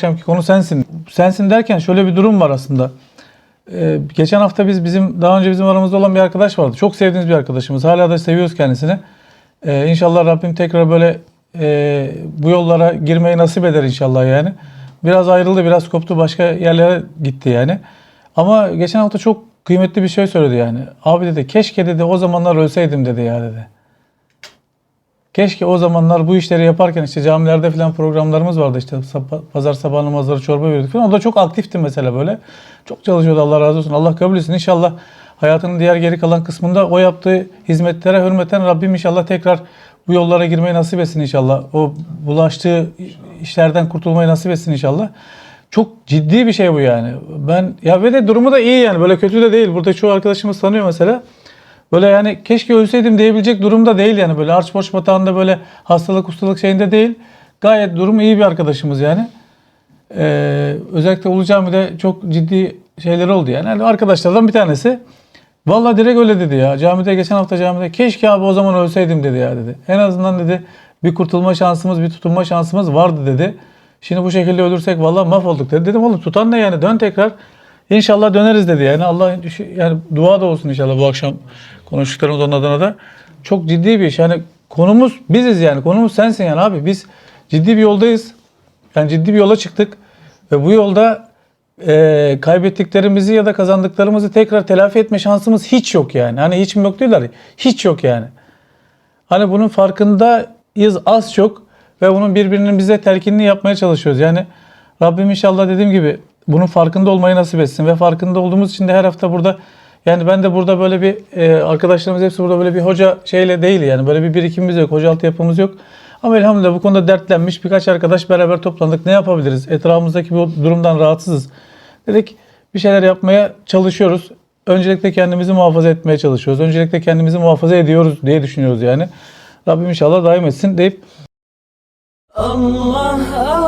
akşamki konu sensin. Sensin derken şöyle bir durum var aslında. Ee, geçen hafta biz bizim daha önce bizim aramızda olan bir arkadaş vardı. Çok sevdiğimiz bir arkadaşımız. Hala da seviyoruz kendisini. Ee, inşallah Rabbim tekrar böyle e, bu yollara girmeyi nasip eder inşallah yani. Biraz ayrıldı, biraz koptu, başka yerlere gitti yani. Ama geçen hafta çok kıymetli bir şey söyledi yani. Abi dedi keşke dedi o zamanlar ölseydim dedi ya dedi. Keşke o zamanlar bu işleri yaparken işte camilerde falan programlarımız vardı işte pazar sabah namazları çorba veriyorduk falan. O da çok aktifti mesela böyle. Çok çalışıyordu Allah razı olsun. Allah kabul etsin. İnşallah hayatının diğer geri kalan kısmında o yaptığı hizmetlere hürmeten Rabbim inşallah tekrar bu yollara girmeyi nasip etsin inşallah. O bulaştığı işlerden kurtulmayı nasip etsin inşallah. Çok ciddi bir şey bu yani. Ben ya ve de durumu da iyi yani. Böyle kötü de değil. Burada çoğu arkadaşımız tanıyor mesela. Böyle yani keşke ölseydim diyebilecek durumda değil yani. Böyle arç boş batağında böyle hastalık ustalık şeyinde değil. Gayet durum iyi bir arkadaşımız yani. Ee, özellikle Ulu Cami'de çok ciddi şeyler oldu yani. yani. Arkadaşlardan bir tanesi. Vallahi direkt öyle dedi ya. Camide geçen hafta camide keşke abi o zaman ölseydim dedi ya dedi. En azından dedi bir kurtulma şansımız, bir tutunma şansımız vardı dedi. Şimdi bu şekilde ölürsek vallahi mahvolduk dedi. Dedim oğlum tutan ne yani dön tekrar. İnşallah döneriz dedi yani. Allah yani dua da olsun inşallah bu akşam konuştuklarımız onun adına da. Çok ciddi bir iş. Yani konumuz biziz yani. Konumuz sensin yani abi. Biz ciddi bir yoldayız. Yani ciddi bir yola çıktık. Ve bu yolda e, kaybettiklerimizi ya da kazandıklarımızı tekrar telafi etme şansımız hiç yok yani. Hani hiç mi yok diyorlar. Hiç yok yani. Hani bunun farkındayız az çok ve bunun birbirinin bize telkinini yapmaya çalışıyoruz. Yani Rabbim inşallah dediğim gibi bunun farkında olmayı nasip etsin ve farkında olduğumuz için de her hafta burada yani ben de burada böyle bir e, arkadaşlarımız hepsi burada böyle bir hoca şeyle değil yani böyle bir birikimimiz yok, hoca altı yapımız yok. Ama elhamdülillah bu konuda dertlenmiş birkaç arkadaş beraber toplandık. Ne yapabiliriz? Etrafımızdaki bu durumdan rahatsızız. Dedik bir şeyler yapmaya çalışıyoruz. Öncelikle kendimizi muhafaza etmeye çalışıyoruz. Öncelikle kendimizi muhafaza ediyoruz diye düşünüyoruz yani. Rabbim inşallah daim etsin deyip Allah Allah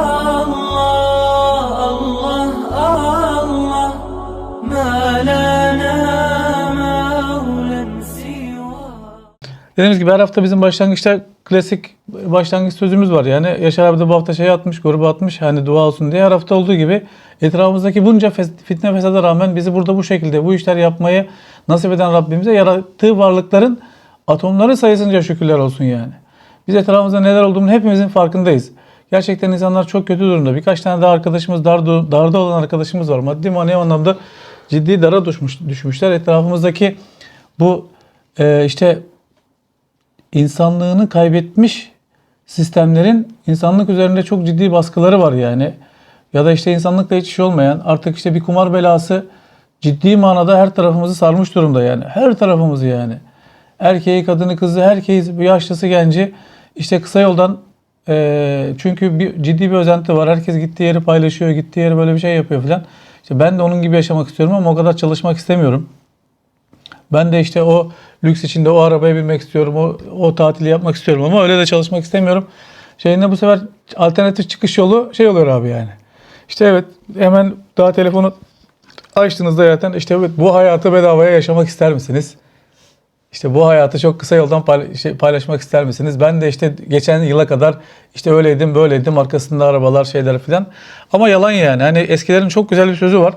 Dediğimiz gibi her hafta bizim başlangıçta klasik başlangıç sözümüz var. Yani Yaşar abi de bu hafta şey atmış, gruba atmış hani dua olsun diye. Her hafta olduğu gibi etrafımızdaki bunca fitne fesada rağmen bizi burada bu şekilde bu işler yapmayı nasip eden Rabbimize yarattığı varlıkların atomları sayısınca şükürler olsun yani. Biz etrafımızda neler olduğunun hepimizin farkındayız. Gerçekten insanlar çok kötü durumda. Birkaç tane daha arkadaşımız, darda, darda olan arkadaşımız var. Maddi manevi anlamda ciddi dara düşmüş, düşmüşler. Etrafımızdaki bu e, işte insanlığını kaybetmiş sistemlerin insanlık üzerinde çok ciddi baskıları var yani. Ya da işte insanlıkla hiç iş olmayan artık işte bir kumar belası ciddi manada her tarafımızı sarmış durumda yani. Her tarafımızı yani. Erkeği, kadını, kızı, herkes, yaşlısı, genci işte kısa yoldan eee, çünkü bir, ciddi bir özenti var. Herkes gittiği yeri paylaşıyor, gittiği yeri böyle bir şey yapıyor falan. İşte ben de onun gibi yaşamak istiyorum ama o kadar çalışmak istemiyorum. Ben de işte o lüks içinde o arabaya binmek istiyorum. O, o tatili yapmak istiyorum ama öyle de çalışmak istemiyorum. Şeyinde bu sefer alternatif çıkış yolu şey oluyor abi yani. İşte evet hemen daha telefonu açtığınızda zaten işte evet bu hayatı bedavaya yaşamak ister misiniz? İşte bu hayatı çok kısa yoldan şey, paylaşmak ister misiniz? Ben de işte geçen yıla kadar işte öyleydim böyleydim arkasında arabalar şeyler filan. Ama yalan yani. Hani eskilerin çok güzel bir sözü var.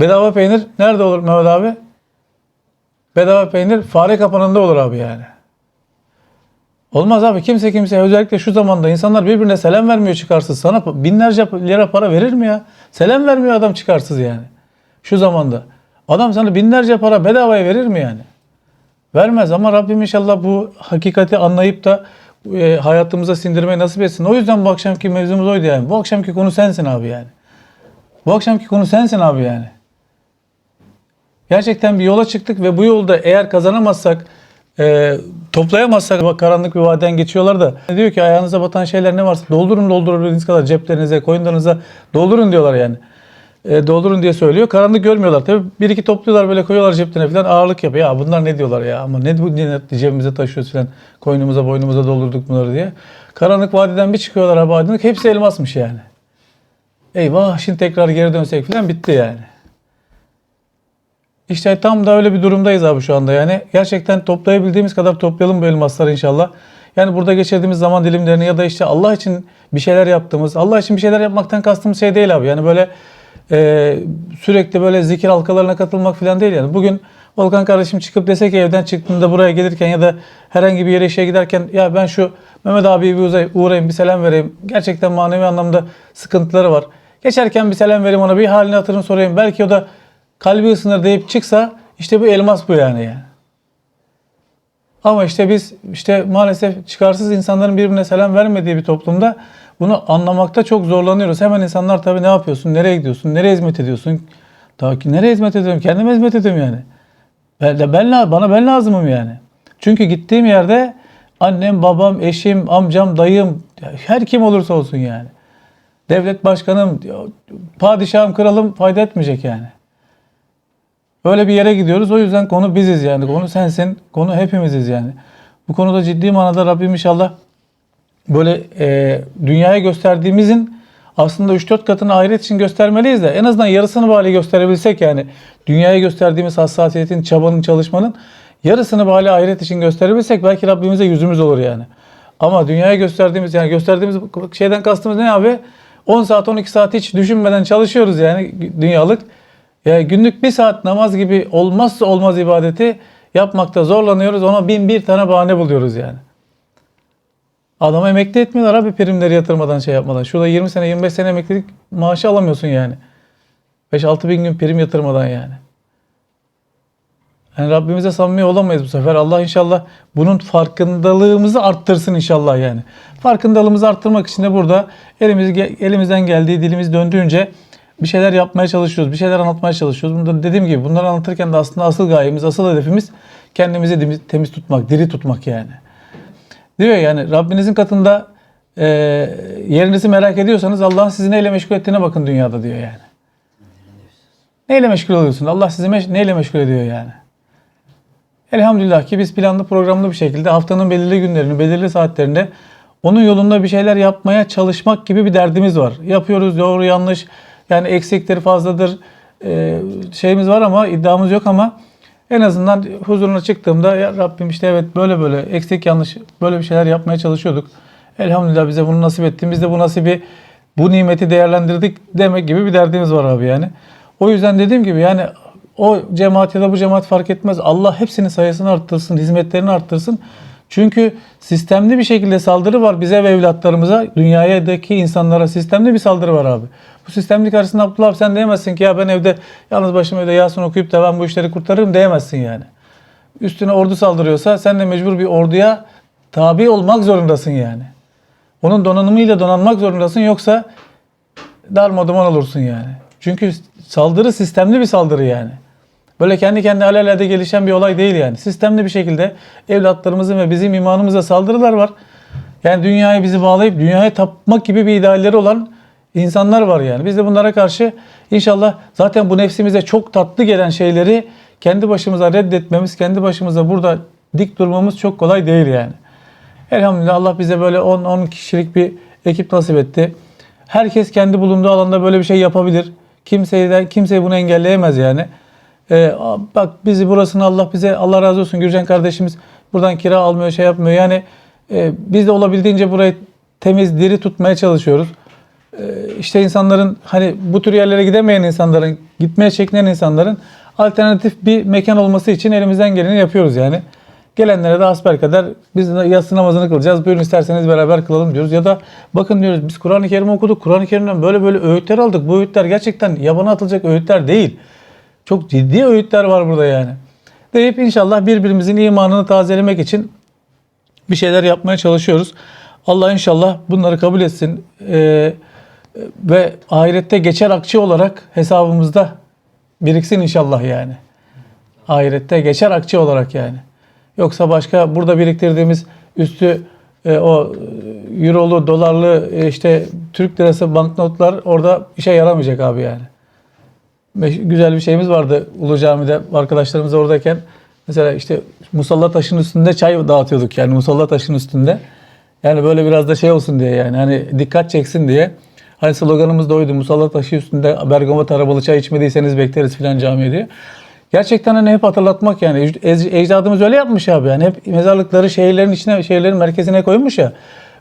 Bedava peynir nerede olur Mehmet abi? Bedava peynir fare kapanında olur abi yani. Olmaz abi kimse kimseye özellikle şu zamanda insanlar birbirine selam vermiyor çıkarsız. Sana binlerce lira para verir mi ya? Selam vermiyor adam çıkarsız yani. Şu zamanda. Adam sana binlerce para bedavaya verir mi yani? Vermez ama Rabbim inşallah bu hakikati anlayıp da e, hayatımıza sindirmeyi nasip etsin. O yüzden bu akşamki mevzumuz oydu yani. Bu akşamki konu sensin abi yani. Bu akşamki konu sensin abi yani. Gerçekten bir yola çıktık ve bu yolda eğer kazanamazsak, e, toplayamazsak karanlık bir vadeden geçiyorlar da diyor ki ayağınıza batan şeyler ne varsa doldurun doldurabildiğiniz kadar ceplerinize, koyunlarınıza doldurun diyorlar yani. E, doldurun diye söylüyor. Karanlık görmüyorlar. Tabii bir iki topluyorlar böyle koyuyorlar ceplerine falan ağırlık yapıyor. Ya bunlar ne diyorlar ya ama ne bu ne cebimize taşıyoruz falan. Koynumuza boynumuza doldurduk bunları diye. Karanlık vadiden bir çıkıyorlar abi aydınlık. Hepsi elmasmış yani. Eyvah şimdi tekrar geri dönsek falan bitti yani. İşte tam da öyle bir durumdayız abi şu anda yani. Gerçekten toplayabildiğimiz kadar toplayalım bu elmasları inşallah. Yani burada geçirdiğimiz zaman dilimlerini ya da işte Allah için bir şeyler yaptığımız, Allah için bir şeyler yapmaktan kastımız şey değil abi. Yani böyle e, sürekli böyle zikir halkalarına katılmak falan değil yani. Bugün Volkan kardeşim çıkıp dese ki evden çıktığında buraya gelirken ya da herhangi bir yere işe giderken ya ben şu Mehmet abiye bir uğrayayım bir selam vereyim. Gerçekten manevi anlamda sıkıntıları var. Geçerken bir selam vereyim ona bir halini hatırını sorayım. Belki o da kalbi ısınır deyip çıksa işte bu elmas bu yani yani. Ama işte biz işte maalesef çıkarsız insanların birbirine selam vermediği bir toplumda bunu anlamakta çok zorlanıyoruz. Hemen insanlar tabii ne yapıyorsun, nereye gidiyorsun, nereye hizmet ediyorsun? Daha ki nereye hizmet ediyorum? Kendime hizmet ediyorum yani. Ben, ben, bana ben lazımım yani. Çünkü gittiğim yerde annem, babam, eşim, amcam, dayım, her kim olursa olsun yani. Devlet başkanım, padişahım, kralım fayda etmeyecek yani. Öyle bir yere gidiyoruz. O yüzden konu biziz yani. Konu sensin. Konu hepimiziz yani. Bu konuda ciddi manada Rabbim inşallah böyle e, dünyaya gösterdiğimizin aslında 3-4 katını ahiret için göstermeliyiz de en azından yarısını bari gösterebilsek yani dünyaya gösterdiğimiz hassasiyetin, çabanın, çalışmanın yarısını bari ahiret için gösterebilsek belki Rabbimize yüzümüz olur yani. Ama dünyaya gösterdiğimiz yani gösterdiğimiz şeyden kastımız ne abi? 10 saat 12 saat hiç düşünmeden çalışıyoruz yani dünyalık. Ya günlük bir saat namaz gibi olmazsa olmaz ibadeti yapmakta zorlanıyoruz. Ona bin bir tane bahane buluyoruz yani. Adamı emekli etmiyorlar abi primleri yatırmadan şey yapmadan. Şurada 20 sene 25 sene emeklilik maaşı alamıyorsun yani. 5-6 bin gün prim yatırmadan yani. Yani Rabbimize samimi olamayız bu sefer. Allah inşallah bunun farkındalığımızı arttırsın inşallah yani. Farkındalığımızı arttırmak için de burada elimiz, elimizden geldiği dilimiz döndüğünce bir şeyler yapmaya çalışıyoruz. Bir şeyler anlatmaya çalışıyoruz. Bunu dediğim gibi bunları anlatırken de aslında asıl gayemiz, asıl hedefimiz kendimizi temiz tutmak, diri tutmak yani. Diyor yani Rabbinizin katında e, yerinizi merak ediyorsanız Allah'ın sizi neyle meşgul ettiğine bakın dünyada diyor yani. Neyle meşgul oluyorsun? Allah sizi meş- neyle meşgul ediyor yani? Elhamdülillah ki biz planlı programlı bir şekilde haftanın belirli günlerini, belirli saatlerinde onun yolunda bir şeyler yapmaya çalışmak gibi bir derdimiz var. Yapıyoruz doğru yanlış yani eksikleri fazladır e, şeyimiz var ama iddiamız yok ama en azından huzuruna çıktığımda ya Rabbim işte evet böyle böyle eksik yanlış böyle bir şeyler yapmaya çalışıyorduk. Elhamdülillah bize bunu nasip ettin. Biz de bu nasibi bu nimeti değerlendirdik demek gibi bir derdimiz var abi yani. O yüzden dediğim gibi yani o cemaat ya da bu cemaat fark etmez. Allah hepsinin sayısını arttırsın, hizmetlerini arttırsın. Çünkü sistemli bir şekilde saldırı var bize ve evlatlarımıza, dünyadaki insanlara sistemli bir saldırı var abi. Bu sistemli karşısında Abdullah abi sen diyemezsin ki ya ben evde yalnız başıma evde Yasin okuyup da ben bu işleri kurtarırım diyemezsin yani. Üstüne ordu saldırıyorsa sen de mecbur bir orduya tabi olmak zorundasın yani. Onun donanımıyla donanmak zorundasın yoksa darmaduman olursun yani. Çünkü saldırı sistemli bir saldırı yani. Böyle kendi kendine alelade gelişen bir olay değil yani. Sistemli bir şekilde evlatlarımızın ve bizim imanımıza saldırılar var. Yani dünyaya bizi bağlayıp dünyaya tapmak gibi bir idealleri olan insanlar var yani. Biz de bunlara karşı inşallah zaten bu nefsimize çok tatlı gelen şeyleri kendi başımıza reddetmemiz, kendi başımıza burada dik durmamız çok kolay değil yani. Elhamdülillah Allah bize böyle 10-10 kişilik bir ekip nasip etti. Herkes kendi bulunduğu alanda böyle bir şey yapabilir. Kimseyi kimseyi bunu engelleyemez yani. Ee, bak bizi burasını Allah bize Allah razı olsun Gürcan kardeşimiz buradan kira almıyor şey yapmıyor. Yani e, biz de olabildiğince burayı temiz diri tutmaya çalışıyoruz. Ee, işte insanların hani bu tür yerlere gidemeyen insanların gitmeye çekinen insanların alternatif bir mekan olması için elimizden geleni yapıyoruz yani. Gelenlere de asbelkader biz yatsı namazını kılacağız. Buyurun isterseniz beraber kılalım diyoruz. Ya da bakın diyoruz biz Kur'an-ı Kerim okuduk. Kur'an-ı Kerim'den böyle böyle öğütler aldık. Bu öğütler gerçekten yabana atılacak öğütler değil. Çok ciddi öğütler var burada yani. Deyip inşallah birbirimizin imanını tazelemek için bir şeyler yapmaya çalışıyoruz. Allah inşallah bunları kabul etsin. Ee, ve ahirette geçer akçe olarak hesabımızda biriksin inşallah yani. Ahirette geçer akçe olarak yani. Yoksa başka burada biriktirdiğimiz üstü e, o e, eurolu, dolarlı e, işte Türk lirası banknotlar orada işe yaramayacak abi yani. Meş- Güzel bir şeyimiz vardı Ulu Cami'de arkadaşlarımız oradayken. Mesela işte musalla taşın üstünde çay dağıtıyorduk yani musalla taşın üstünde. Yani böyle biraz da şey olsun diye yani hani dikkat çeksin diye. Hani sloganımız da oydu. Musalla taşı üstünde Bergama tarabalı çay içmediyseniz bekleriz filan camiye diye. Gerçekten hani hep hatırlatmak yani. Ec- Ecdadımız öyle yapmış abi yani. Hep mezarlıkları şehirlerin içine, şehirlerin merkezine koymuş ya.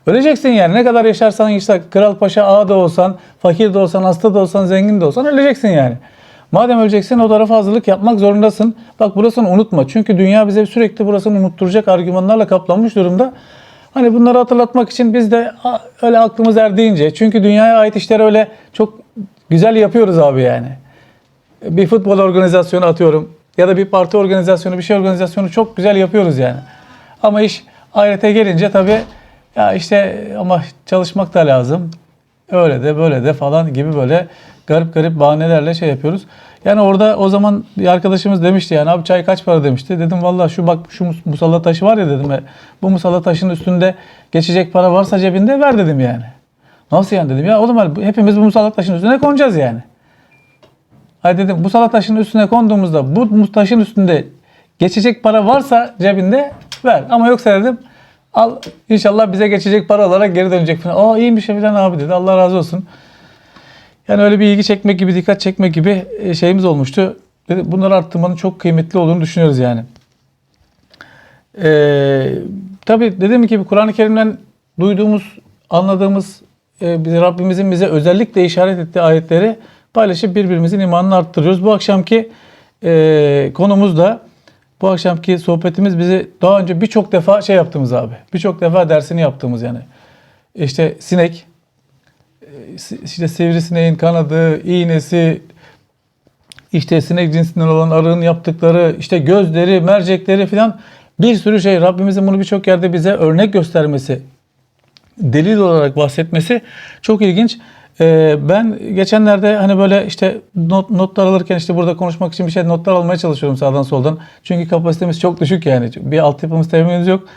Öleceksin yani. Ne kadar yaşarsan işte kral paşa ağa da olsan, fakir de olsan, hasta da olsan, zengin de olsan öleceksin yani. Madem öleceksin o tarafa hazırlık yapmak zorundasın. Bak burasını unutma. Çünkü dünya bize sürekli burasını unutturacak argümanlarla kaplanmış durumda. Hani bunları hatırlatmak için biz de öyle aklımız erdiğince. Çünkü dünyaya ait işleri öyle çok güzel yapıyoruz abi yani bir futbol organizasyonu atıyorum ya da bir parti organizasyonu, bir şey organizasyonu çok güzel yapıyoruz yani. Ama iş ahirete gelince tabii ya işte ama çalışmak da lazım. Öyle de böyle de falan gibi böyle garip garip bahanelerle şey yapıyoruz. Yani orada o zaman bir arkadaşımız demişti yani abi çay kaç para demişti. Dedim valla şu bak şu mus- musalla taşı var ya dedim. e, Bu musalla taşının üstünde geçecek para varsa cebinde ver dedim yani. Nasıl yani dedim ya o zaman hepimiz bu musalla taşının üstüne konacağız yani. Hayır dedim bu salat taşının üstüne konduğumuzda bu taşın üstünde geçecek para varsa cebinde ver. Ama yoksa dedim al inşallah bize geçecek para olarak geri dönecek falan. Aa iyiymiş falan abi dedi. Allah razı olsun. Yani öyle bir ilgi çekmek gibi, dikkat çekmek gibi e, şeyimiz olmuştu. Bunları arttırmanın çok kıymetli olduğunu düşünüyoruz yani. Ee, tabii dediğim gibi Kur'an-ı Kerim'den duyduğumuz, anladığımız e, Rabbimizin bize özellikle işaret ettiği ayetleri paylaşıp birbirimizin imanını arttırıyoruz. Bu akşamki e, konumuz da bu akşamki sohbetimiz bizi daha önce birçok defa şey yaptığımız abi. Birçok defa dersini yaptığımız yani. İşte sinek, si- işte sivrisineğin kanadı, iğnesi, işte sinek cinsinden olan arığın yaptıkları, işte gözleri, mercekleri filan bir sürü şey. Rabbimizin bunu birçok yerde bize örnek göstermesi, delil olarak bahsetmesi çok ilginç. Ee, ben geçenlerde hani böyle işte not, notlar alırken işte burada konuşmak için bir şey notlar almaya çalışıyorum sağdan soldan. Çünkü kapasitemiz çok düşük yani. Bir altyapımız temelimiz yok.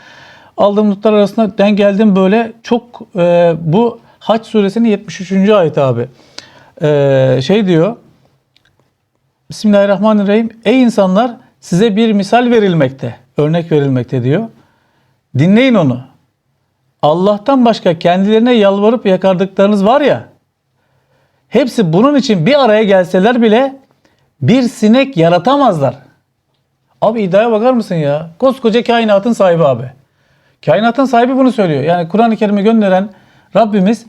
Aldığım notlar arasında den geldim böyle çok e, bu Haç suresinin 73. ayeti abi. Ee, şey diyor. Bismillahirrahmanirrahim. Ey insanlar size bir misal verilmekte. Örnek verilmekte diyor. Dinleyin onu. Allah'tan başka kendilerine yalvarıp yakardıklarınız var ya. Hepsi bunun için bir araya gelseler bile bir sinek yaratamazlar. Abi iddiaya bakar mısın ya? Koskoca kainatın sahibi abi. Kainatın sahibi bunu söylüyor. Yani Kur'an-ı Kerim'i gönderen Rabbimiz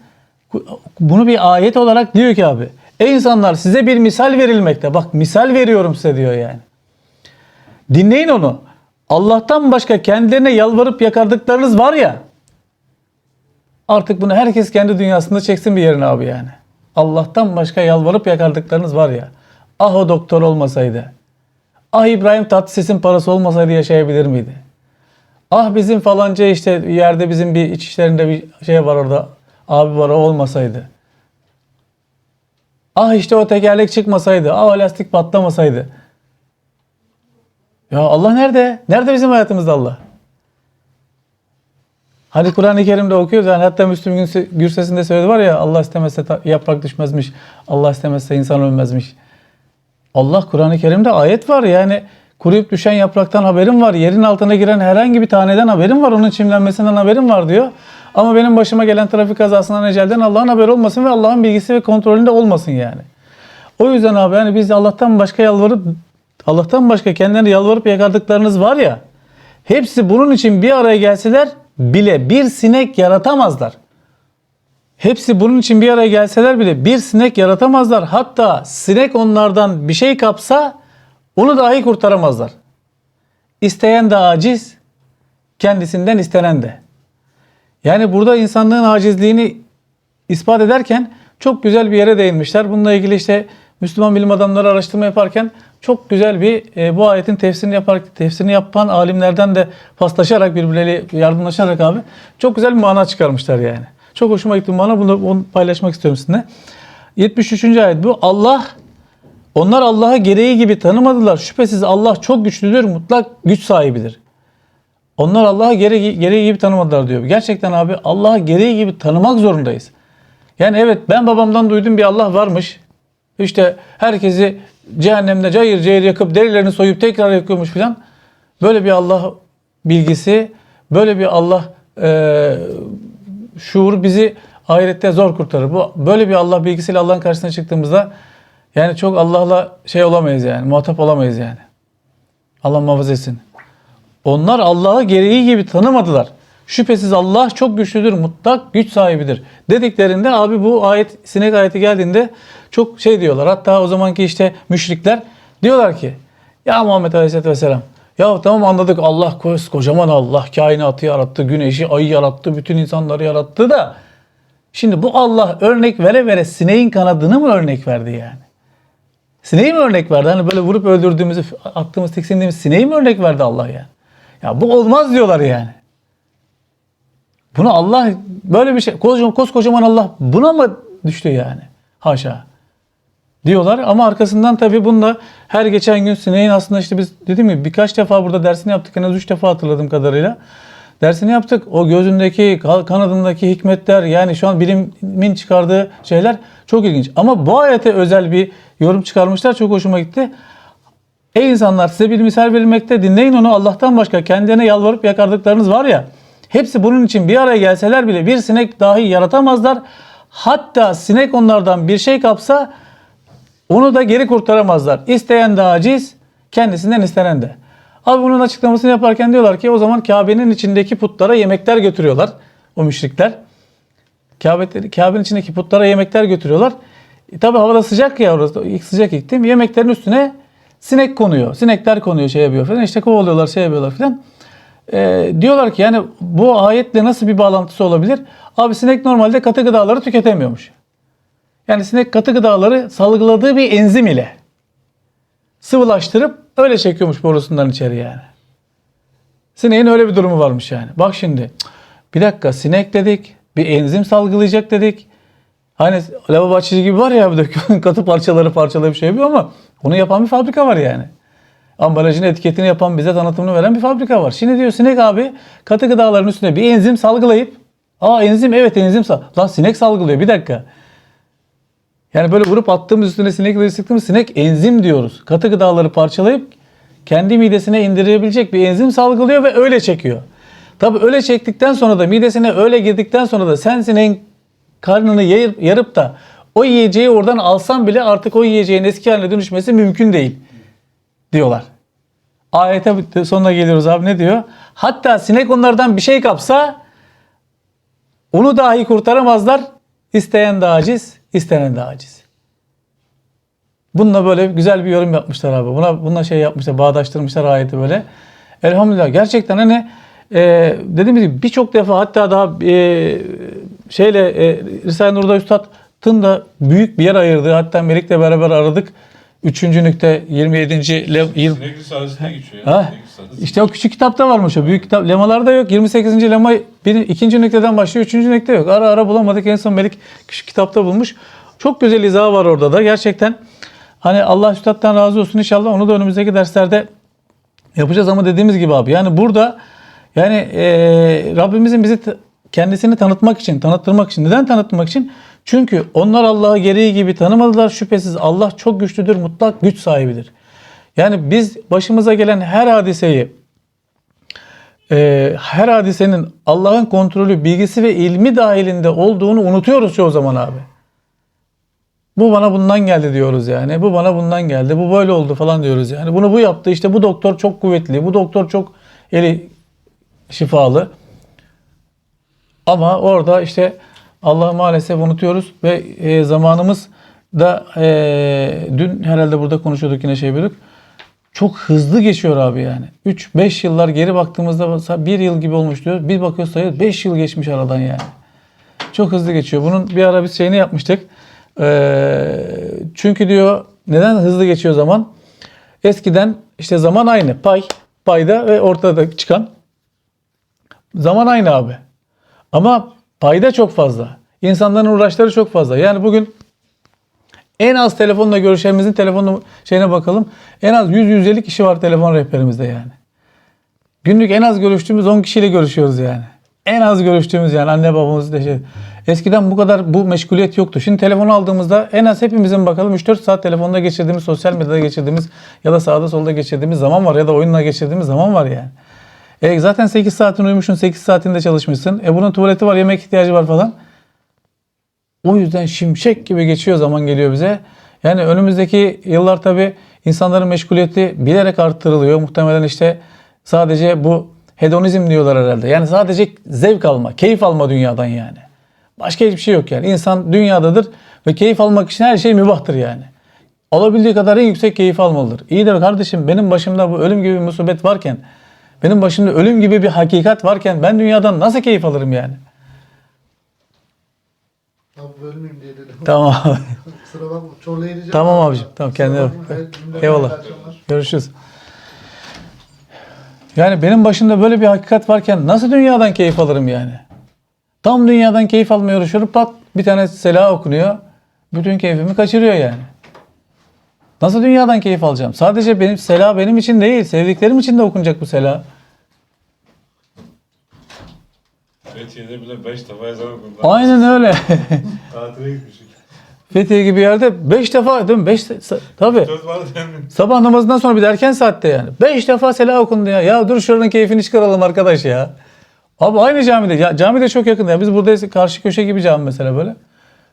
bunu bir ayet olarak diyor ki abi. Ey insanlar size bir misal verilmekte. Bak misal veriyorum size diyor yani. Dinleyin onu. Allah'tan başka kendilerine yalvarıp yakardıklarınız var ya. Artık bunu herkes kendi dünyasında çeksin bir yerine abi yani. Allah'tan başka yalvarıp yakardıklarınız var ya. Ah o doktor olmasaydı. Ah İbrahim Tatlıses'in parası olmasaydı yaşayabilir miydi? Ah bizim falanca işte yerde bizim bir iç işlerinde bir şey var orada. Abi var o olmasaydı. Ah işte o tekerlek çıkmasaydı. Ah o lastik patlamasaydı. Ya Allah nerede? Nerede bizim hayatımızda Allah? Hani Kur'an-ı Kerim'de okuyoruz yani hatta Müslüm Gürse- Gürses'in de söyledi var ya Allah istemezse yaprak düşmezmiş. Allah istemezse insan ölmezmiş. Allah Kur'an-ı Kerim'de ayet var yani kuruyup düşen yapraktan haberim var. Yerin altına giren herhangi bir taneden haberim var. Onun çimlenmesinden haberim var diyor. Ama benim başıma gelen trafik kazasından ecelden Allah'ın haberi olmasın ve Allah'ın bilgisi ve kontrolünde olmasın yani. O yüzden abi yani biz Allah'tan başka yalvarıp Allah'tan başka kendilerine yalvarıp yakardıklarınız var ya hepsi bunun için bir araya gelseler bile bir sinek yaratamazlar. Hepsi bunun için bir araya gelseler bile bir sinek yaratamazlar. Hatta sinek onlardan bir şey kapsa onu dahi kurtaramazlar. İsteyen de aciz, kendisinden istenen de. Yani burada insanlığın acizliğini ispat ederken çok güzel bir yere değinmişler. Bununla ilgili işte Müslüman bilim adamları araştırma yaparken çok güzel bir e, bu ayetin tefsirini yapar tefsirini yapan alimlerden de paslaşarak birbirleriyle yardımlaşarak abi çok güzel bir mana çıkarmışlar yani. Çok hoşuma gitti bu mana. Bunu, bunu paylaşmak istiyorum sizinle. 73. ayet bu. Allah onlar Allah'ı gereği gibi tanımadılar. Şüphesiz Allah çok güçlüdür, mutlak güç sahibidir. Onlar Allah'ı gereği, gereği gibi tanımadılar diyor. Gerçekten abi Allah'ı gereği gibi tanımak zorundayız. Yani evet ben babamdan duydum bir Allah varmış. İşte herkesi cehennemde cayır cayır yakıp derilerini soyup tekrar yakıyormuş filan. Böyle bir Allah bilgisi, böyle bir Allah e, şuur bizi ahirette zor kurtarır. Bu böyle bir Allah bilgisiyle Allah'ın karşısına çıktığımızda yani çok Allah'la şey olamayız yani, muhatap olamayız yani. Allah muhafaza etsin. Onlar Allah'ı gereği gibi tanımadılar. Şüphesiz Allah çok güçlüdür, mutlak güç sahibidir. Dediklerinde abi bu ayet, sinek ayeti geldiğinde çok şey diyorlar. Hatta o zamanki işte müşrikler diyorlar ki ya Muhammed Aleyhisselatü Vesselam ya tamam anladık Allah kocaman Allah kainatı yarattı, güneşi, ayı yarattı, bütün insanları yarattı da şimdi bu Allah örnek vere vere sineğin kanadını mı örnek verdi yani? Sineği mi örnek verdi? Hani böyle vurup öldürdüğümüzü, attığımız, tiksindiğimiz sineği mi örnek verdi Allah yani? Ya bu olmaz diyorlar yani. Bunu Allah böyle bir şey, kocaman, koskocaman Allah buna mı düştü yani? Haşa. Diyorlar ama arkasından tabii bunda her geçen gün sineğin aslında işte biz dediğim gibi birkaç defa burada dersini yaptık. En az üç defa hatırladığım kadarıyla. Dersini yaptık. O gözündeki, kanadındaki hikmetler yani şu an bilimin çıkardığı şeyler çok ilginç. Ama bu ayete özel bir yorum çıkarmışlar. Çok hoşuma gitti. Ey insanlar size bir misal verilmekte dinleyin onu Allah'tan başka kendilerine yalvarıp yakardıklarınız var ya hepsi bunun için bir araya gelseler bile bir sinek dahi yaratamazlar. Hatta sinek onlardan bir şey kapsa onu da geri kurtaramazlar. İsteyen de aciz, kendisinden istenen de. Abi bunun açıklamasını yaparken diyorlar ki o zaman Kabe'nin içindeki putlara yemekler götürüyorlar o müşrikler. Kabe, Kabe'nin içindeki putlara yemekler götürüyorlar. E, tabi havada sıcak ya orası sıcak iklim. Yemeklerin üstüne sinek konuyor. Sinekler konuyor şey yapıyor falan. İşte kovalıyorlar şey yapıyorlar falan. E, diyorlar ki yani bu ayetle nasıl bir bağlantısı olabilir? Abi sinek normalde katı gıdaları tüketemiyormuş. Yani sinek katı gıdaları salgıladığı bir enzim ile sıvılaştırıp öyle çekiyormuş borusundan içeri yani. Sineğin öyle bir durumu varmış yani. Bak şimdi bir dakika sinek dedik bir enzim salgılayacak dedik. Hani lavabo açıcı gibi var ya bir de katı parçaları parçalayıp şey yapıyor ama onu yapan bir fabrika var yani. Ambalajın etiketini yapan bize tanıtımını veren bir fabrika var. Şimdi diyor sinek abi katı gıdaların üstüne bir enzim salgılayıp aa enzim evet enzim sal lan sinek salgılıyor bir dakika. Yani böyle vurup attığımız üstüne sinekleri sıktığımız sinek enzim diyoruz. Katı gıdaları parçalayıp kendi midesine indirebilecek bir enzim salgılıyor ve öyle çekiyor. Tabi öyle çektikten sonra da midesine öyle girdikten sonra da sen sineğin karnını yarıp, yarıp da o yiyeceği oradan alsan bile artık o yiyeceğin eski haline dönüşmesi mümkün değil diyorlar. Ayete sonuna geliyoruz abi ne diyor? Hatta sinek onlardan bir şey kapsa onu dahi kurtaramazlar. İsteyen de aciz, istenen de aciz. Bununla böyle güzel bir yorum yapmışlar abi. Buna buna şey yapmışlar, bağdaştırmışlar ayeti böyle. Elhamdülillah gerçekten hani e, dediğimiz gibi birçok defa hatta daha e, şeyle e, Risale-i Nur'da Üstad'ın da büyük bir yer ayırdığı hatta Melik'le beraber aradık. Üçüncü nükte 27. Le, yıl, Sinek Risalesi'ne geçiyor. Ha, işte o küçük kitapta varmış o. Büyük kitap lemalarda yok. 28. lema bir, ikinci nükteden başlıyor. Üçüncü nükte yok. Ara ara bulamadık. En son Melik küçük kitapta bulmuş. Çok güzel izahı var orada da. Gerçekten hani Allah üstadtan razı olsun inşallah onu da önümüzdeki derslerde yapacağız ama dediğimiz gibi abi yani burada yani eee, Rabbimizin bizi kendisini tanıtmak için, tanıttırmak için. Neden tanıtmak için? Çünkü onlar Allah'ı gereği gibi tanımadılar. Şüphesiz Allah çok güçlüdür, mutlak güç sahibidir. Yani biz başımıza gelen her hadiseyi e, her hadisenin Allah'ın kontrolü, bilgisi ve ilmi dahilinde olduğunu unutuyoruz çoğu zaman abi. Bu bana bundan geldi diyoruz yani. Bu bana bundan geldi. Bu böyle oldu falan diyoruz yani. Bunu bu yaptı. İşte bu doktor çok kuvvetli. Bu doktor çok eli şifalı. Ama orada işte Allah'ı maalesef unutuyoruz ve e, zamanımız da e, dün herhalde burada konuşuyorduk yine şey yapıyorduk. Çok hızlı geçiyor abi yani. 3-5 yıllar geri baktığımızda mesela bir yıl gibi olmuş diyor. Bir bakıyoruz sayı 5 yıl geçmiş aradan yani. Çok hızlı geçiyor. Bunun bir ara biz şeyini yapmıştık. Ee, çünkü diyor neden hızlı geçiyor zaman? Eskiden işte zaman aynı. Pay, payda ve ortada çıkan zaman aynı abi. Ama payda çok fazla. İnsanların uğraşları çok fazla. Yani bugün en az telefonla görüşenimizin telefon şeyine bakalım. En az 100-150 kişi var telefon rehberimizde yani. Günlük en az görüştüğümüz 10 kişiyle görüşüyoruz yani. En az görüştüğümüz yani anne babamız da şey. Eskiden bu kadar bu meşguliyet yoktu. Şimdi telefonu aldığımızda en az hepimizin bakalım 3-4 saat telefonda geçirdiğimiz, sosyal medyada geçirdiğimiz ya da sağda solda geçirdiğimiz zaman var ya da oyunla geçirdiğimiz zaman var yani. E zaten 8 saatin uyumuşsun, 8 saatinde çalışmışsın. E bunun tuvaleti var, yemek ihtiyacı var falan. O yüzden şimşek gibi geçiyor zaman geliyor bize. Yani önümüzdeki yıllar tabii İnsanların meşguliyeti bilerek arttırılıyor. Muhtemelen işte sadece bu hedonizm diyorlar herhalde. Yani sadece zevk alma, keyif alma dünyadan yani. Başka hiçbir şey yok yani. İnsan dünyadadır ve keyif almak için her şey mübahtır yani. Alabildiği kadar en yüksek keyif almalıdır. İyi de kardeşim benim başımda bu ölüm gibi bir musibet varken, benim başımda ölüm gibi bir hakikat varken ben dünyadan nasıl keyif alırım yani? Abi bölmeyeyim diye dedim. Tamam abi. Kusura bakma. Çorlu'ya gideceğim. Tamam abicim, tamam, kendine bak. Eyvallah. Görüşürüz. Yani benim başımda böyle bir hakikat varken nasıl dünyadan keyif alırım yani? Tam dünyadan keyif almaya uğraşıyorum. Pat bir tane sela okunuyor. Bütün keyfimi kaçırıyor yani. Nasıl dünyadan keyif alacağım? Sadece benim sela benim için değil, sevdiklerim için de okunacak bu sela. Fethiye'de bile 5 defa ezan okundu. Aynen öyle. Tatile gitmişik. Fethiye gibi yerde 5 defa değil mi? 5 tabii. Söz vardı demin. Sabah namazından sonra bir de erken saatte yani. Beş defa sela okundu ya. Ya dur şuranın keyfini çıkaralım arkadaş ya. Abi aynı camide. Ya, cami de çok yakın ya. Biz buradayız karşı köşe gibi cami mesela böyle.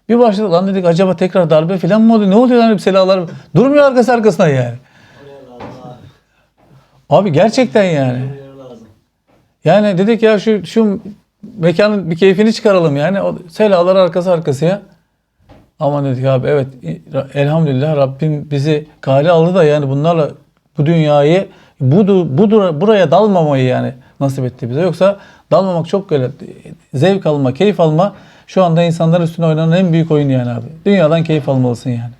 Bir başladı lan dedik acaba tekrar darbe falan mı oluyor? Ne oluyor lan hep selalar? Durmuyor arkası arkasına yani. Abi gerçekten yani. Yani dedik ya şu şu mekanın bir keyfini çıkaralım yani. O selalar arkası arkasıya. Aman dedik abi evet elhamdülillah Rabbim bizi kale aldı da yani bunlarla bu dünyayı bu, bu buraya dalmamayı yani nasip etti bize. Yoksa dalmamak çok böyle zevk alma, keyif alma şu anda insanların üstüne oynanan en büyük oyun yani abi. Dünyadan keyif almalısın yani.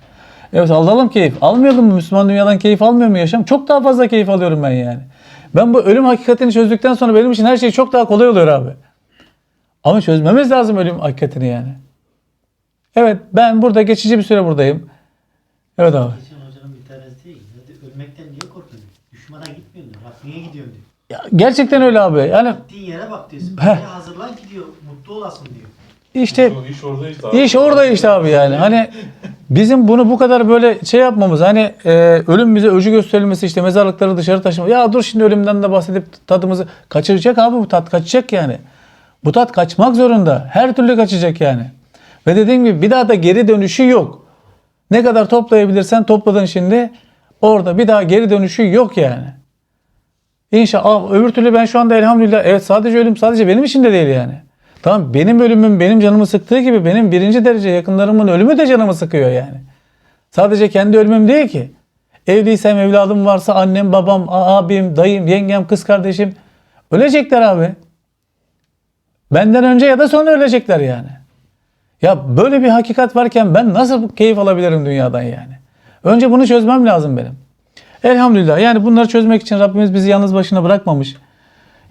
Evet alalım keyif. Almıyordum mu Müslüman dünyadan keyif almıyor mu yaşam? Çok daha fazla keyif alıyorum ben yani. Ben bu ölüm hakikatini çözdükten sonra benim için her şey çok daha kolay oluyor abi. Ama çözmemiz lazım ölüm hakikatini yani. Evet ben burada geçici bir süre buradayım. Evet abi. Geçen hocanın bir tanesi değil. Ölmekten niye korkuyorsun? Düşmana gitmiyorsun niye gidiyorsun diyor. Ya, gerçekten öyle abi. Yani Gittiğin yere bak diyorsun. Heh. Hazırlan gidiyor. Mutlu olasın diyor. işte İş orada işte abi. iş orada işte abi yani. Hani bizim bunu bu kadar böyle şey yapmamız hani e, ölüm bize öcü gösterilmesi işte mezarlıkları dışarı taşıma. Ya dur şimdi ölümden de bahsedip tadımızı kaçıracak abi bu tat kaçacak yani. Bu tat kaçmak zorunda. Her türlü kaçacak yani. Ve dediğim gibi bir daha da geri dönüşü yok. Ne kadar toplayabilirsen topladın şimdi. Orada bir daha geri dönüşü yok yani. İnşallah öbür türlü ben şu anda elhamdülillah evet sadece ölüm sadece benim için de değil yani. Tamam benim ölümüm benim canımı sıktığı gibi benim birinci derece yakınlarımın ölümü de canımı sıkıyor yani. Sadece kendi ölümüm değil ki. Evliysem evladım varsa annem, babam, abim, dayım, yengem, kız kardeşim ölecekler abi. Benden önce ya da sonra ölecekler yani. Ya böyle bir hakikat varken ben nasıl keyif alabilirim dünyadan yani? Önce bunu çözmem lazım benim. Elhamdülillah yani bunları çözmek için Rabbimiz bizi yalnız başına bırakmamış.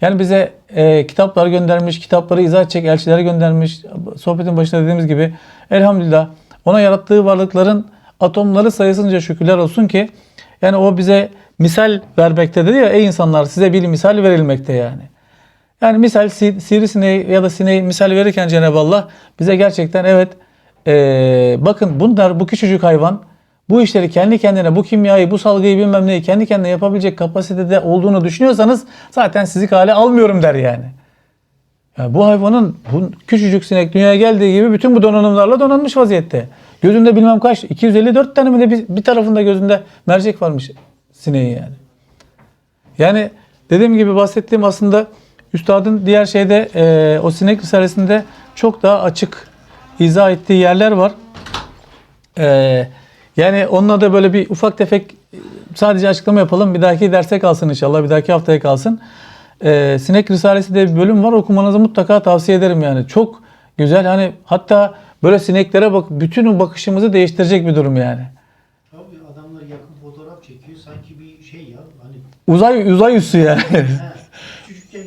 Yani bize e, kitaplar göndermiş, kitapları izah edecek elçiler göndermiş. Sohbetin başında dediğimiz gibi elhamdülillah ona yarattığı varlıkların atomları sayısınca şükürler olsun ki yani o bize misal vermekte dedi ya ey insanlar size bir misal verilmekte yani. Yani misal si- sivrisineği ya da sineği misal verirken Cenab-ı Allah bize gerçekten evet eee, bakın bunlar bu küçücük hayvan bu işleri kendi kendine bu kimyayı bu salgıyı bilmem neyi kendi kendine yapabilecek kapasitede olduğunu düşünüyorsanız zaten sizi kale almıyorum der yani. Yani bu hayvanın bu küçücük sinek dünyaya geldiği gibi bütün bu donanımlarla donanmış vaziyette. Gözünde bilmem kaç 254 tane mi de bir, bir tarafında gözünde mercek varmış sineğin yani. Yani dediğim gibi bahsettiğim aslında üstadın diğer şeyde e, o sinek risalesinde çok daha açık izah ettiği yerler var. E, yani onunla da böyle bir ufak tefek e, sadece açıklama yapalım. Bir dahaki derse kalsın inşallah. Bir dahaki haftaya kalsın. E, sinek risalesi diye bir bölüm var. Okumanızı mutlaka tavsiye ederim yani. Çok güzel. Hani hatta böyle sineklere bak bütün o bakışımızı değiştirecek bir durum yani. Tabii adamlar yakın fotoğraf çekiyor. Sanki bir şey ya. Hani Uzay uzay üssü yani.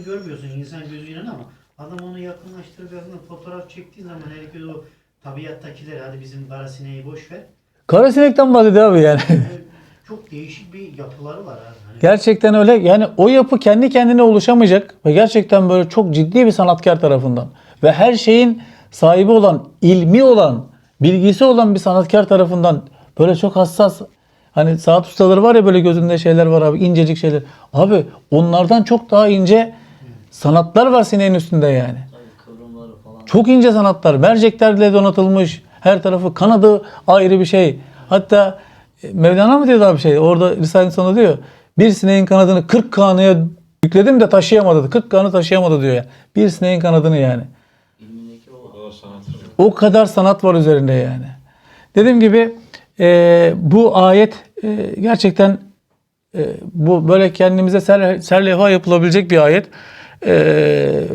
görmüyorsun insan gözüyle ama adam onu yakınlaştırıp yakın fotoğraf çektiği zaman herkes o tabiattakiler hadi bizim kara sineği boş ver. Kara sinekten bahsediyor abi yani. Çok değişik bir yapıları var abi. Hani Gerçekten öyle. Yani o yapı kendi kendine oluşamayacak ve gerçekten böyle çok ciddi bir sanatkar tarafından ve her şeyin sahibi olan, ilmi olan, bilgisi olan bir sanatkar tarafından böyle çok hassas hani saat ustaları var ya böyle gözünde şeyler var abi incecik şeyler. Abi onlardan çok daha ince sanatlar var sineğin üstünde yani. Çok ince sanatlar. Merceklerle donatılmış. Her tarafı kanadı ayrı bir şey. Hatta e, Mevlana mı diyordu abi şey? Orada Risale'nin sonunda diyor. Bir sineğin kanadını 40 kanıya yükledim de taşıyamadı. 40 kanı taşıyamadı diyor ya. Bir sineğin kanadını yani. O kadar sanat var üzerinde yani. Dediğim gibi e, bu ayet e, gerçekten e, bu böyle kendimize ser, serlevha yapılabilecek bir ayet. E,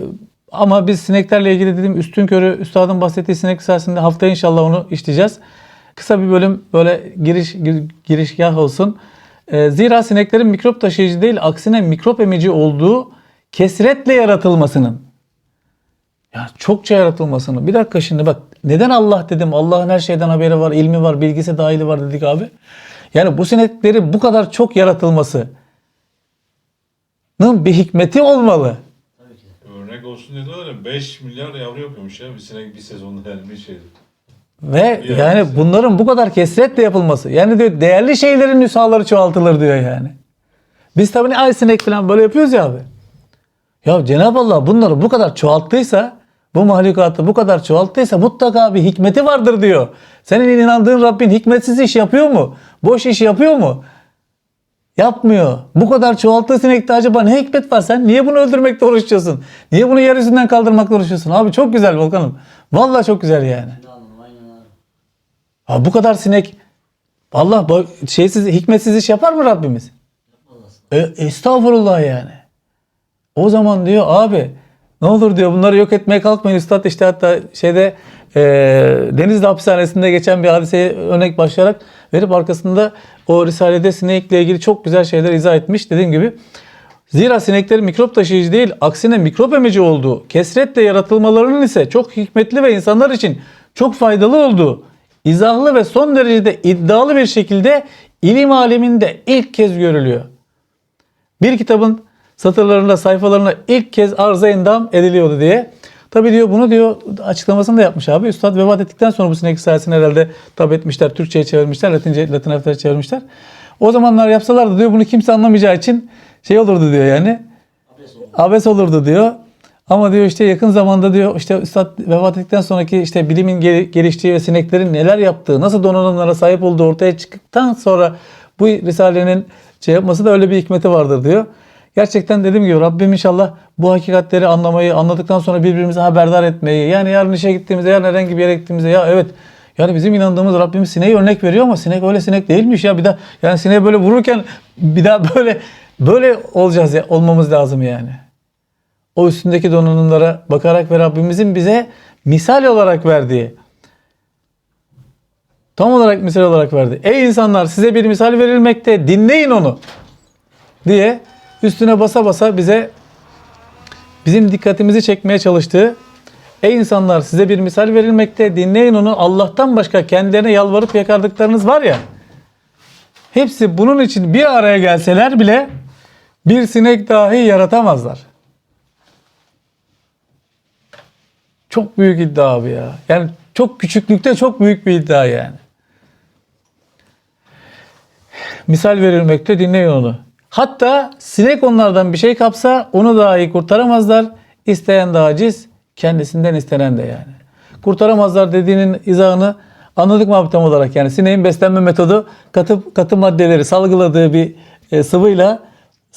ama biz sineklerle ilgili dediğim üstün körü üstadın bahsettiği sinek risalesinde haftaya inşallah onu işleyeceğiz. Kısa bir bölüm böyle giriş gir, girişgah olsun. E, zira sineklerin mikrop taşıyıcı değil aksine mikrop emici olduğu kesretle yaratılmasının ya çokça yaratılmasını. Bir dakika şimdi bak neden Allah dedim? Allah'ın her şeyden haberi var, ilmi var, bilgisi dahili var dedik abi. Yani bu sinekleri bu kadar çok yaratılması bir hikmeti olmalı. Olsun diyorlar ya 5 milyar yavru yapıyormuş ya bir sinek bir sezonda yani bir şeydi. Ve yani yapması. bunların bu kadar kesretle yapılması. Yani diyor değerli şeylerin nüshaları çoğaltılır diyor yani. Biz tabii ne ay sinek falan böyle yapıyoruz ya abi. Ya Cenab-ı Allah bunları bu kadar çoğalttıysa, bu mahlukatı bu kadar çoğalttıysa mutlaka bir hikmeti vardır diyor. Senin inandığın Rabbin hikmetsiz iş yapıyor mu? Boş iş yapıyor mu? Yapmıyor. Bu kadar çoğalttığı sinekte acaba ne hikmet var? Sen niye bunu öldürmekle uğraşıyorsun? Niye bunu yeryüzünden kaldırmakla uğraşıyorsun? Abi çok güzel Volkan'ım. Vallahi çok güzel yani. Ha bu kadar sinek Allah şeysiz hikmetsiz iş yapar mı Rabbimiz? E, estağfurullah yani. O zaman diyor abi ne olur diyor bunları yok etmeye kalkmayın üstad işte hatta şeyde e, Denizli hapishanesinde geçen bir hadiseye örnek başlayarak verip arkasında o Risale'de sinekle ilgili çok güzel şeyler izah etmiş dediğim gibi. Zira sineklerin mikrop taşıyıcı değil aksine mikrop emici olduğu, kesretle yaratılmalarının ise çok hikmetli ve insanlar için çok faydalı olduğu, izahlı ve son derecede iddialı bir şekilde ilim aleminde ilk kez görülüyor. Bir kitabın satırlarında, sayfalarına ilk kez arıza endam ediliyordu diye. Tabi diyor bunu diyor açıklamasını da yapmış abi. Üstad vefat ettikten sonra bu sinek risalesini herhalde tab etmişler. Türkçe'ye çevirmişler. Latince, Latin harflere çevirmişler. O zamanlar yapsalardı diyor bunu kimse anlamayacağı için şey olurdu diyor yani. Abes olurdu diyor. Ama diyor işte yakın zamanda diyor işte Üstad vefat ettikten sonraki işte bilimin gel- geliştiği ve sineklerin neler yaptığı, nasıl donanımlara sahip olduğu ortaya çıktıktan sonra bu Risale'nin şey yapması da öyle bir hikmeti vardır diyor. Gerçekten dediğim gibi Rabbim inşallah bu hakikatleri anlamayı, anladıktan sonra birbirimize haberdar etmeyi. Yani yarın işe gittiğimizde, yarın herhangi bir yere gittiğimizde ya evet yani bizim inandığımız Rabbimiz sineği örnek veriyor ama sinek öyle sinek değilmiş ya. Bir daha yani sineği böyle vururken bir daha böyle böyle olacağız ya olmamız lazım yani. O üstündeki donanımlara bakarak ve Rabbimizin bize misal olarak verdiği tam olarak misal olarak verdi. Ey insanlar size bir misal verilmekte dinleyin onu diye üstüne basa basa bize bizim dikkatimizi çekmeye çalıştığı Ey insanlar size bir misal verilmekte dinleyin onu Allah'tan başka kendilerine yalvarıp yakardıklarınız var ya hepsi bunun için bir araya gelseler bile bir sinek dahi yaratamazlar. Çok büyük iddia abi ya. Yani çok küçüklükte çok büyük bir iddia yani. Misal verilmekte dinleyin onu. Hatta sinek onlardan bir şey kapsa onu dahi kurtaramazlar. İsteyen de aciz, kendisinden istenen de yani. Kurtaramazlar dediğinin izahını anladık mı tam olarak? Yani sineğin beslenme metodu katı, katı maddeleri salgıladığı bir e, sıvıyla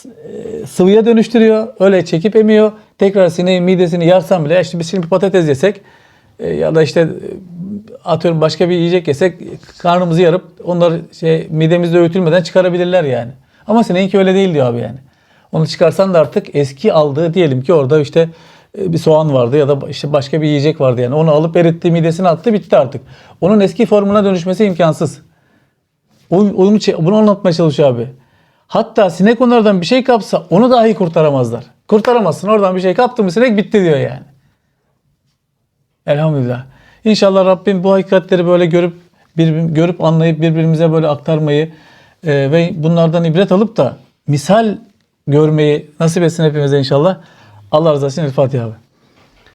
e, sıvıya dönüştürüyor. Öyle çekip emiyor. Tekrar sineğin midesini yarsan bile işte biz şimdi patates yesek e, ya da işte e, atıyorum başka bir yiyecek yesek karnımızı yarıp onları şey midemizde öğütülmeden çıkarabilirler yani. Ama sineğinki öyle değil diyor abi yani. Onu çıkarsan da artık eski aldığı diyelim ki orada işte e, bir soğan vardı ya da işte başka bir yiyecek vardı yani. Onu alıp eritti midesine attı bitti artık. Onun eski formuna dönüşmesi imkansız. Onu, bunu anlatmaya çalışıyor abi. Hatta sinek onlardan bir şey kapsa onu dahi kurtaramazlar. Kurtaramazsın. Oradan bir şey kaptı mı sinek bitti diyor yani. Elhamdülillah. İnşallah Rabbim bu hakikatleri böyle görüp bir, görüp anlayıp birbirimize böyle aktarmayı e, ve bunlardan ibret alıp da misal görmeyi nasip etsin hepimize inşallah. Allah razı olsun. El Fatiha abi.